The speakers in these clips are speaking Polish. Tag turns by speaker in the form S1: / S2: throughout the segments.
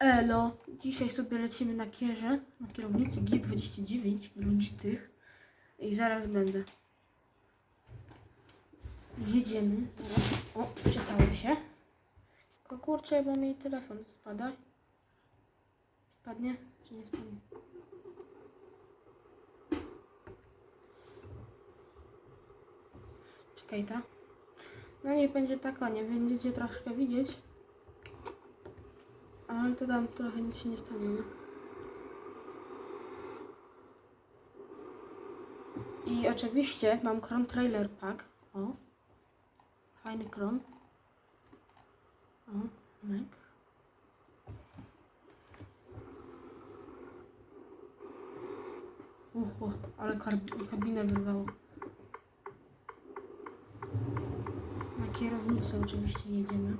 S1: Elo, dzisiaj sobie lecimy na kierze, na kierownicy G29, ludzi tych. I zaraz będę. Jedziemy. O, wczytało się. Tylko kurczę, bo mi telefon spada. Spadnie? Czy nie spadnie? Czekaj, ta. No niech będzie tak, o nie będziecie troszkę widzieć. Ale to tam trochę nic się nie stanie, nie? I oczywiście mam Kron Trailer Pack. O. Fajny kron. O, myk. Uh, uh, ale kabinę wyrwało. Na kierownicę oczywiście jedziemy.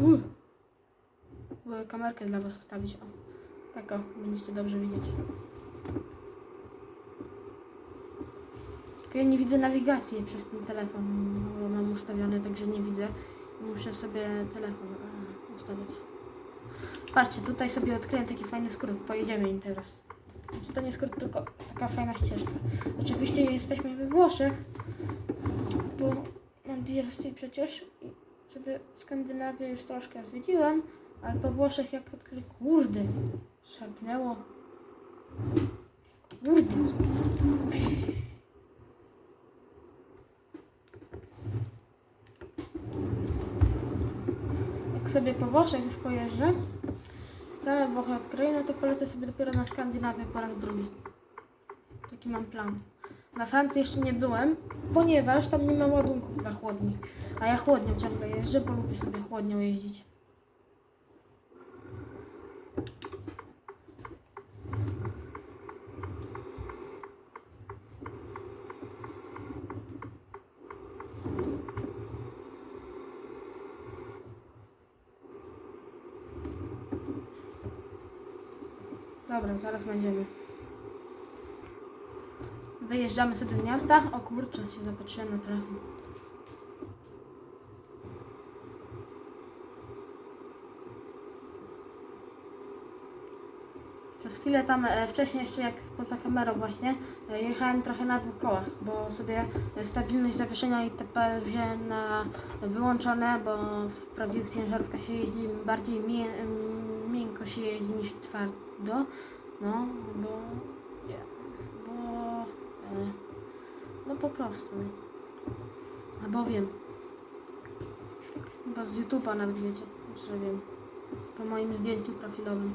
S1: Uh. Kamerkę dla Was ustawić. O. Tak o, będziecie dobrze widzieć. Ja nie widzę nawigacji przez ten telefon. bo Mam ustawiony, także nie widzę. Muszę sobie telefon e, ustawiać. Patrzcie, tutaj sobie odkryłem taki fajny skrót. Pojedziemy nim teraz. To nie skrót, tylko taka fajna ścieżka. Oczywiście jesteśmy we Włoszech, bo mam DLC przecież sobie Skandynawię już troszkę zwiedziłem, ale po Włoszech jak odkryli, kurde, szarpnęło. Kurde. Jak sobie po Włoszech już pojeżdżę, całe Włochy odkryję, no to polecę sobie dopiero na Skandynawię po raz drugi. Taki mam plan. Na Francji jeszcze nie byłem, ponieważ tam nie ma ładunków dla chłodni. A ja chłodnią ciągle jeżdżę, bo lubię sobie chłodnią jeździć. Dobra, zaraz będziemy. Wyjeżdżamy sobie z miasta. O kurczę, się zapatrzyłem na telefon. Przez chwilę tam e, wcześniej jeszcze jak poza kamerą właśnie e, jechałem trochę na dwóch kołach, bo sobie stabilność zawieszenia itp. wziąłem na wyłączone, bo w prawdziwych ciężarówkach się jeździ bardziej mię, m, miękko się jeździ niż twardo. No, bo bo no po prostu. A bowiem chyba z YouTube'a nawet wiecie, że wiem. Po moim zdjęciu profilowym.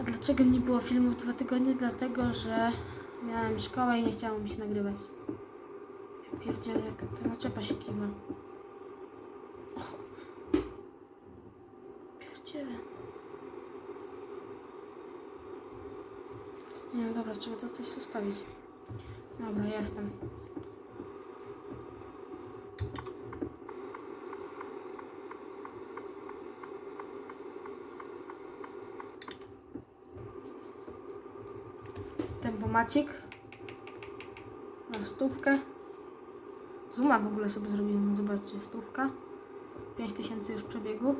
S1: A dlaczego nie było filmu w dwa tygodnie? Dlatego, że miałem szkołę i nie chciało mi się nagrywać. Jaka ta naczepa się kiwa. O. Nie, dobra, trzeba to coś ustawić. Dobra, jestem. Tempomacik. Na stówkę. Zuma w ogóle sobie zrobiłem, zobaczcie, stówka. 5000 już przebiegu.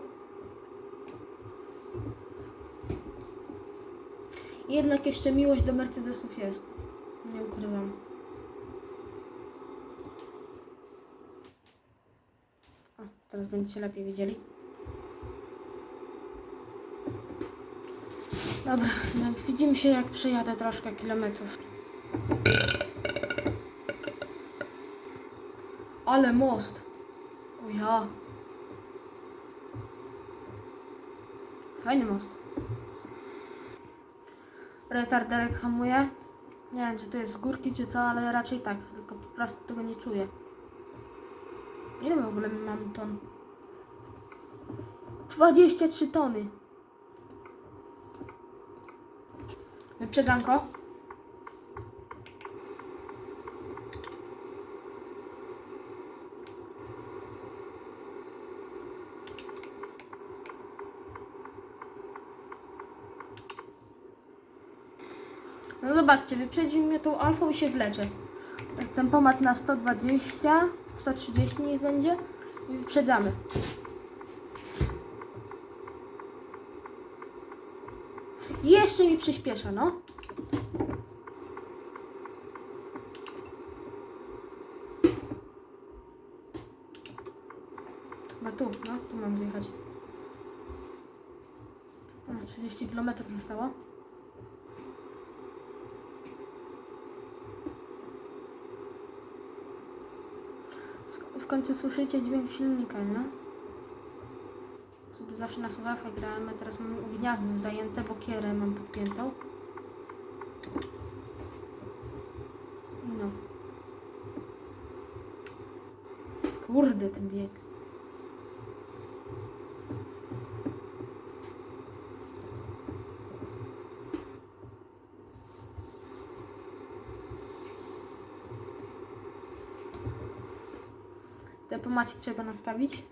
S1: Jednak jeszcze miłość do Mercedesów jest. Nie ukrywam. O, teraz będziecie lepiej widzieli. Dobra, no, widzimy się jak przejadę troszkę kilometrów. Ale most. O ja. Fajny most. Retarderek hamuje. Nie wiem, czy to jest z górki, czy co, ale raczej tak, tylko po prostu tego nie czuję. Ile w ogóle mam ton? 23 tony. Wyprzedzanko. No zobaczcie, wyprzedził mnie tą alfą i się wlecze. Tempomat na 120, 130 niech będzie i wyprzedzamy. Jeszcze mi przyspiesza, no. Chyba tu, no, tu mam zjechać. O, 30 km zostało. Sk- W końcu słyszycie dźwięk silnika, nie? Sobie zawsze na słuchawkach grałem, a teraz mam gniazdo zajęte, bo kierę mam podpiętą. No. Kurde, ten bieg. Tempomacik trzeba nastawić.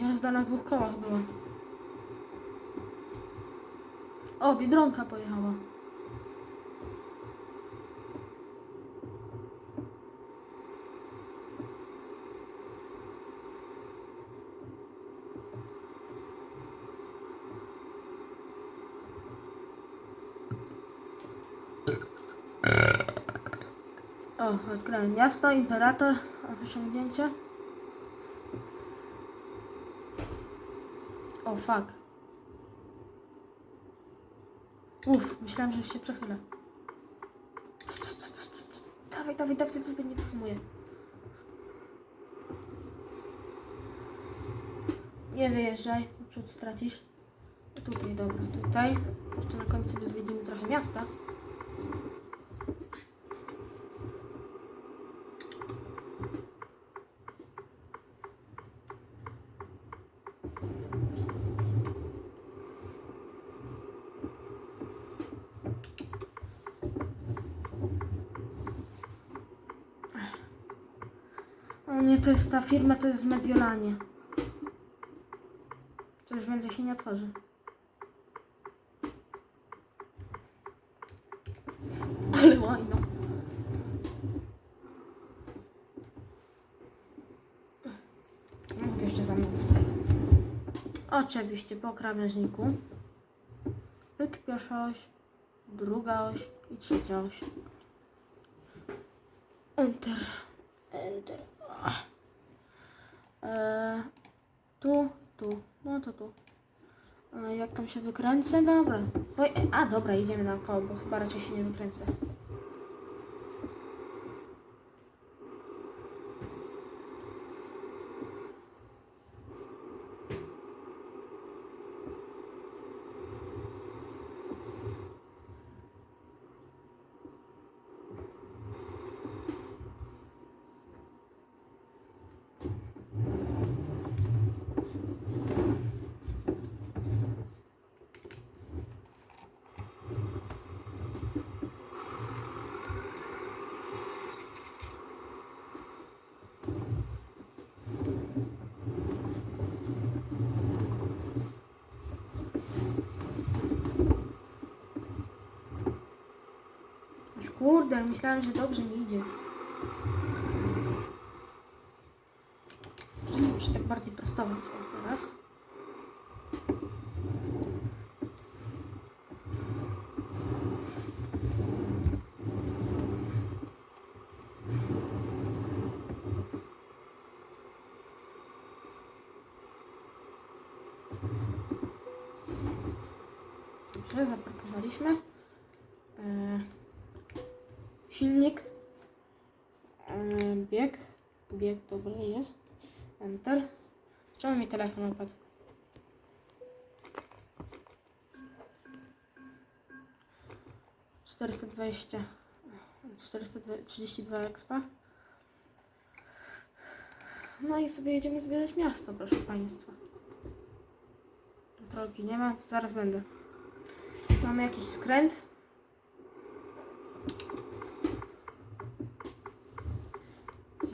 S1: Jazda na dwóch kołach była. O, Biedronka pojechała. O, odkryłem miasto, imperator, osiągnięcie. O, fuck. Uff, myślałem, że się przechylę. Dawaj, dawaj, dawaj, dawaj, nie wyhamuję. Nie wyjeżdżaj, przód stracisz. Tutaj, dobra, tutaj. Jeszcze na końcu zwiedzimy trochę miasta. Nie, to jest ta firma, co jest w Mediolanie. To już więcej się nie otworzy. Ale łajno. No to jeszcze za mną stoi. Oczywiście po krawężniku. Pyk, pierwsza oś, druga oś i trzecia oś. Enter. Enter. E, tu, tu. No to tu. E, jak tam się wykręcę? Dobra. A, dobra, idziemy naokoło, bo chyba raczej się nie wykręcę. Kurde, myślałem, że dobrze mi idzie. Muszę tak bardziej prostować. Teraz. Zaparkowaliśmy silnik, bieg, bieg dobry jest, enter. Czemu mi telefon opadł? Czterysta dwadzieścia, expa. No i sobie jedziemy zwiedzać miasto, proszę Państwa. Drogi nie ma, zaraz będę. Mamy jakiś skręt.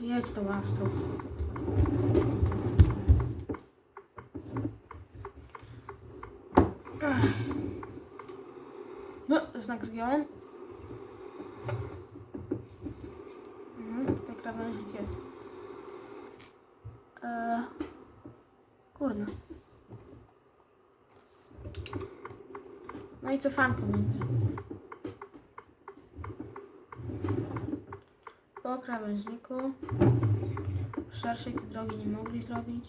S1: Jedź Astrą. Ach. No, znak zgiąłem. Mhm, tutaj krawężnik jest. Eee, kurna. No i cofanko będzie. Po krawężniku. Szerszej tej drogi nie mogli zrobić.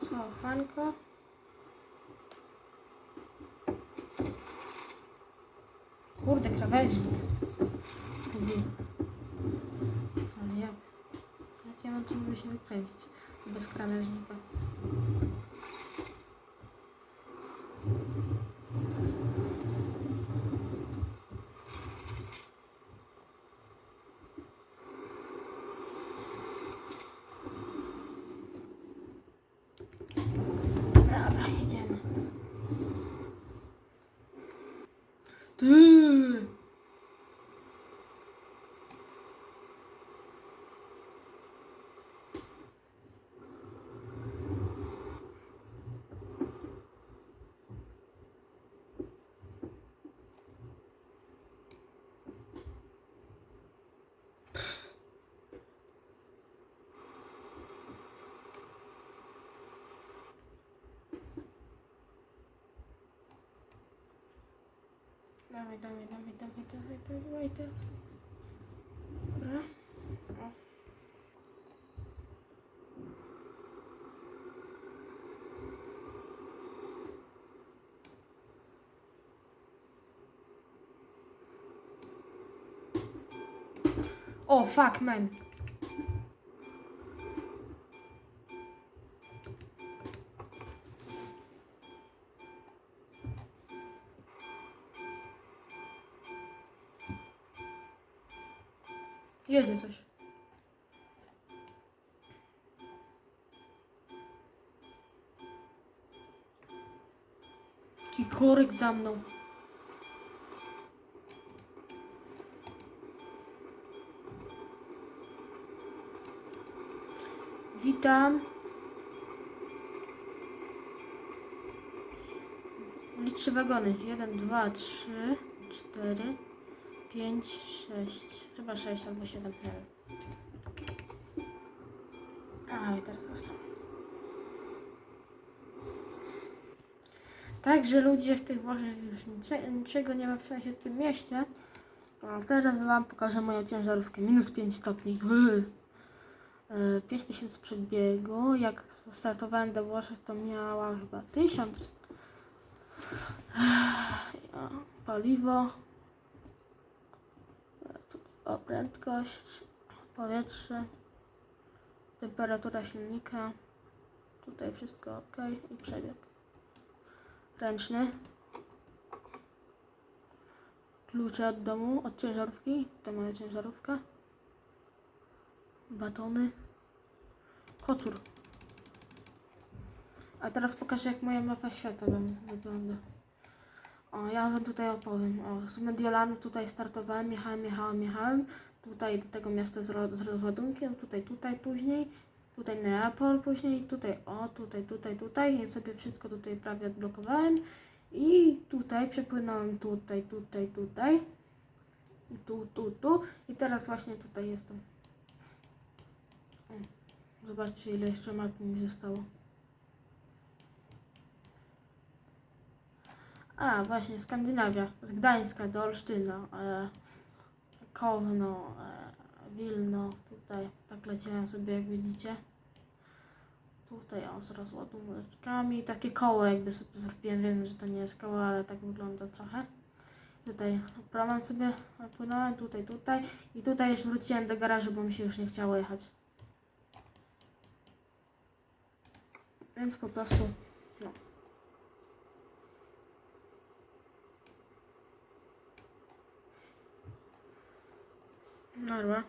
S1: Cofanko. Kurde, kręcić bez krawężnika. Dobra, jedziemy z tym. Dawaj, dawaj, dawaj, dawaj, dawaj, dawaj, dawaj. Dobra. O. O, fuck, man. Taki korek za mną. Witam. Liczę wagony. 1, 2, 3, 4, 5, 6. Chyba 6 albo 7, nie wiem. A, i teraz. Także ludzie w tych Włoszech już nicze, niczego nie ma w sensie w tym mieście. A teraz wam pokażę moją ciężarówkę. Minus 5 stopni. Yy. Yy, 5000 przebiegu. Jak startowałem do Włoszech, to miała chyba 1000. Ja, Paliwo. O, prędkość, powietrze, temperatura silnika. Tutaj wszystko ok i przebieg. Ręczny. Klucze od domu, od ciężarówki. To moja ciężarówka. Batony. Kocur. A teraz pokażę jak moja mapa świata wygląda. O, ja wam tutaj opowiem. O, z Mediolanu tutaj startowałem, jechałem, jechałem, jechałem. Tutaj do tego miasta z, z rozładunkiem, tutaj, tutaj później. Tutaj Neapol później, tutaj, o, tutaj, tutaj, tutaj. Ja sobie wszystko tutaj prawie odblokowałem. I tutaj przepłynąłem tutaj, tutaj, tutaj. Tu, tu, tu. I teraz właśnie tutaj jestem. Zobaczcie ile jeszcze map mi zostało. A, właśnie, Skandynawia. Z Gdańska do Olsztyna. E, Kowno, e, Wilno. Tutaj tak leciałem sobie, jak widzicie. tutaj o, z rozładuneczkami. Takie koło jakby sobie zrobiłem. Wiem, że to nie jest koło, ale tak wygląda trochę. Tutaj promem sobie płynąłem, tutaj, tutaj. I tutaj już wróciłem do garażu, bo mi się już nie chciało jechać. Więc po prostu, no. Narwa.